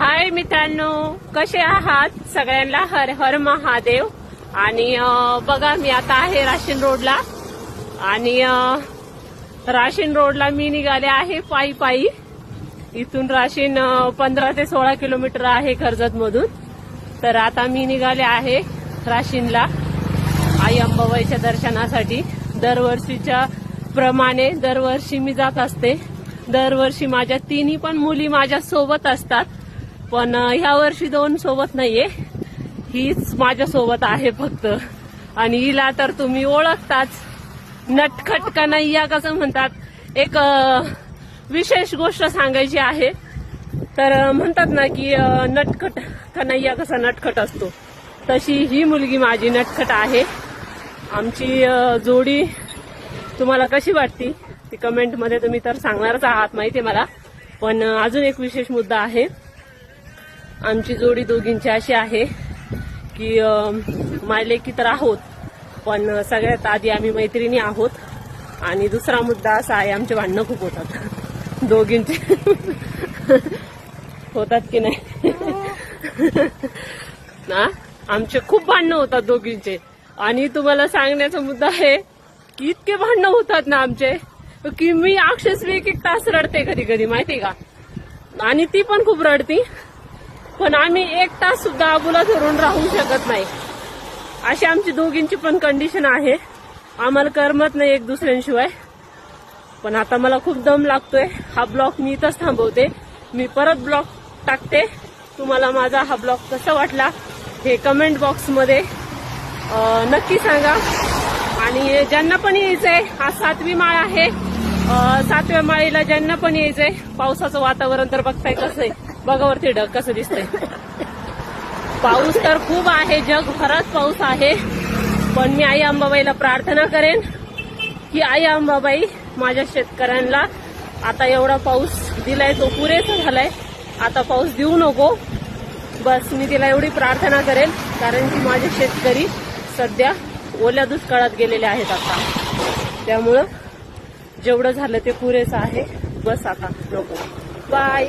हाय मित्रांनो कसे आहात? सगळ्यांना हर हर महादेव. आणि बघा मी आता आहे राशीन रोडला. आणि राशीन रोडला मी निघाले आहे पायी पायी. इथून राशीन पंधरा ते सोळा किलोमीटर आहे कर्जत मधून तर आता मी निघाले आहे राशीनला. आई अंबाबाईच्या दर्शनासाठी. दरवर्षीच्या प्रमाणे दरवर्षी मी जात असते. दरवर्षी माझ्या तिन्ही पण मुली माझ्या सोबत असतात. पण ह्या वर्षी दोन सोबत नाहीये. हीच माझ्या सोबत आहे फक्त. आणि हिला तर तुम्ही ओळखताच. नटखट कन्हैया कसं म्हणतात? एक विशेष गोष्ट सांगायची आहे. तर म्हणतात ना की नटखट कन्हैया कसा नटखट असतो. तशी ही मुलगी माझी नटखट आहे. आमची जोडी तुम्हाला कशी वाटती? ती कमेंटमध्ये तुम्ही तर सांगणारच आहात माहिती मला. पण अजून एक विशेष मुद्दा आहे. आमची जोडी दोघींची अशी आहे की मायलेकी तर आहोत पण सगळ्यात आधी आम्ही मैत्रिणी आहोत आणि दुसरा मुद्दा असा आहे आमचे भांडणं खूप होतात. दोघींचे होतात की नाही? ना आमचे खूप भांडणं होतात दोघींचे. आणि तुम्हाला सांगण्याचा मुद्दा आहे की इतके भांडणं होतात ना आमचे की मी अक्षरशः एक एक तास रडते कधी कधी माहिती का? आणि ती पण खूप रडती. पण आम्ही एक तास सुद्धा आबूला धरून राहू शकत नाही. अशी आमची दोघींची पण कंडिशन आहे. आम्हाला करमत नाही एक दुसऱ्यांशिवाय. पण आता मला खूप दम लागतोय. हा ब्लॉग मी इथंच थांबवते. मी परत ब्लॉग टाकते. तुम्हाला माझा हा ब्लॉग कसा वाटला हे कमेंट बॉक्समध्ये नक्की सांगा. आणि ज्यांना पण यायचंय हा सातवी माळ आहे. सातव्या माळीला ज्यांना पण यायचंय पावसाचं वातावरण तर बघताय कसं आहे बघावरती ढग कसं दिसतंय. पाऊस तर खूप आहे जगभरात पाऊस आहे. पण मी आई अंबाबाईला प्रार्थना करेन की आई अंबाबाई माझ्या शेतकऱ्यांना आता एवढा पाऊस दिलाय तो पुरेसा झालाय. आता पाऊस देऊ नको. बस मी तिला एवढी प्रार्थना करेन कारण की माझे शेतकरी सध्या ओल्या दुष्काळात गेलेले आहेत आता. त्यामुळं जेवढं झालं ते पुरेसं आहे. बस आता नको. बाय.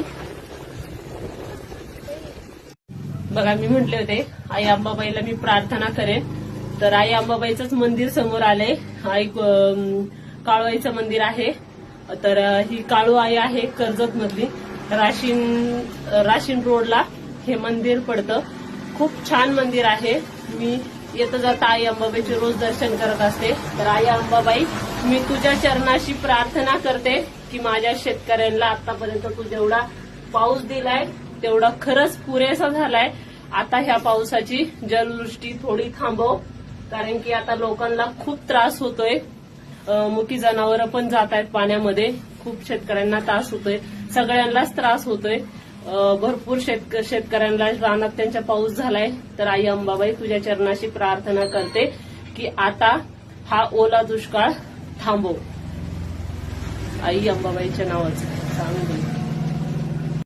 बघा मी म्हटले होते आई अंबाबाईला मी प्रार्थना करेन. तर आई अंबाबाईचंच मंदिर समोर आलंय. आई एक काळूआईचं मंदिर आहे. तर ही काळू आई आहे कर्जत मधली राशीन राशीन रोडला हे मंदिर पडतं. खूप छान मंदिर आहे. मी येत जाता आई अंबाबाईचे रोज दर्शन करत असते. तर आई अंबाबाई मी तुझ्या चरणाशी प्रार्थना करते की माझ्या शेतकऱ्यांना आतापर्यंत तू जेवढा पाऊस दिलाय तेवढा खरंच पुरेसा झालाय. आता ह्या पावसाची जलवृष्टी थोडी थांबव कारण की आता लोकांना खूप त्रास होतोय. मोठी जनावरं पण जात आहेत पाण्यामध्ये. खूप शेतकऱ्यांना त्रास होतोय. सगळ्यांनाच त्रास होतोय. भरपूर शेतक शेतकऱ्यांना रानात त्यांच्या पाऊस झालाय. तर आई अंबाबाई तुझ्या चरणाशी प्रार्थना करते की आता हा ओला दुष्काळ थांबव. आई अंबाबाईच्या नावाचं सांगू